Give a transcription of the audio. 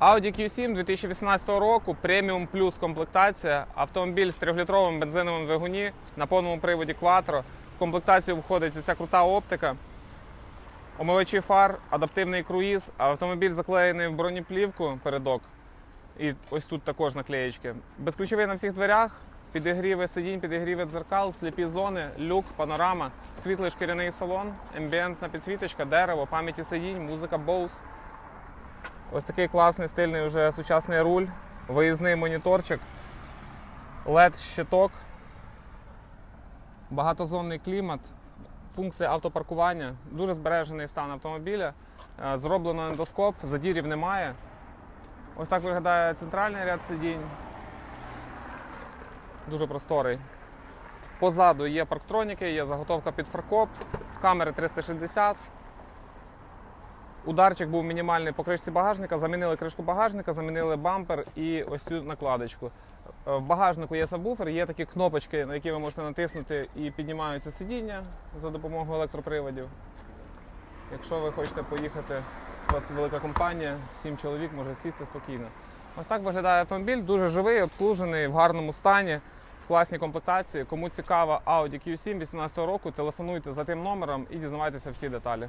Audi Q7 2018 року, преміум плюс комплектація, автомобіль з 3-літровим бензиновим двигуні на повному приводі Quattro. В комплектацію входить уся крута оптика, омивачі фар, адаптивний круїз, автомобіль заклеєний в бронеплівку передок. І ось тут також наклеєчки. Безключовий на всіх дверях, підігріви сидінь, підігріви дзеркал, сліпі зони, люк, панорама, світлий шкіряний салон, ембієнтна підсвіточка, дерево, пам'яті сидінь, музика Bose. Ось такий класний стильний вже сучасний руль, виїзний моніторчик, LED-щиток, багатозонний клімат, функція автопаркування, дуже збережений стан автомобіля. Е, Зроблено ендоскоп, задірів немає. Ось так виглядає центральний ряд сидінь. Дуже просторий. Позаду є парктроніки, є заготовка під фаркоп, камери 360. Ударчик був мінімальний по кришці багажника, замінили кришку багажника, замінили бампер і ось цю накладочку. Е, В багажнику є сабвуфер, є такі кнопочки, на які ви можете натиснути і піднімаються сидіння за допомогою електроприводів. Якщо ви хочете поїхати, у вас велика компанія, сім чоловік може сісти спокійно. Ось так виглядає автомобіль, дуже живий, обслужений, в гарному стані, в класній комплектації. Кому цікава Audi Q7 18 року, телефонуйте за тим номером і дізнавайтеся всі деталі.